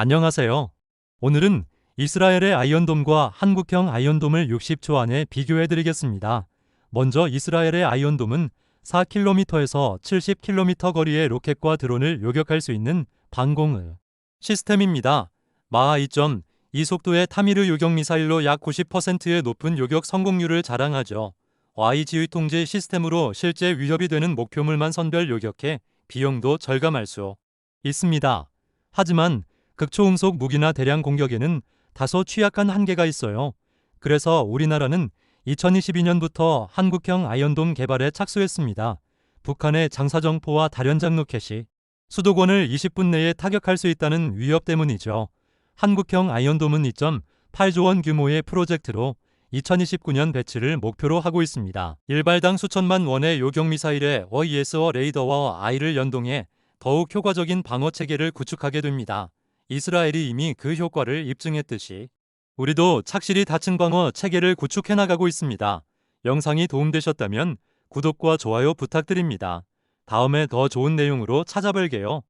안녕하세요. 오늘은 이스라엘의 아이언돔과 한국형 아이언돔을 60초 안에 비교해 드리겠습니다. 먼저 이스라엘의 아이언돔은 4km에서 70km 거리의 로켓과 드론을 요격할 수 있는 방공을 시스템입니다. 마하 2점 이 속도의 타미르 요격 미사일로 약 90%의 높은 요격 성공률을 자랑하죠. YG의 통제 시스템으로 실제 위협이 되는 목표물만 선별 요격해 비용도 절감할 수 있습니다. 하지만 극초음속 무기나 대량 공격에는 다소 취약한 한계가 있어요. 그래서 우리나라는 2022년부터 한국형 아이언돔 개발에 착수했습니다. 북한의 장사정포와 다련장 로켓이 수도권을 20분 내에 타격할 수 있다는 위협 때문이죠. 한국형 아이언돔은 2.8조 원 규모의 프로젝트로 2029년 배치를 목표로 하고 있습니다. 일발당 수천만 원의 요격 미사일에 OES와 레이더와 I를 연동해 더욱 효과적인 방어 체계를 구축하게 됩니다. 이스라엘이 이미 그 효과를 입증했듯이 우리도 착실히 다층 방어 체계를 구축해 나가고 있습니다. 영상이 도움되셨다면 구독과 좋아요 부탁드립니다. 다음에 더 좋은 내용으로 찾아뵐게요.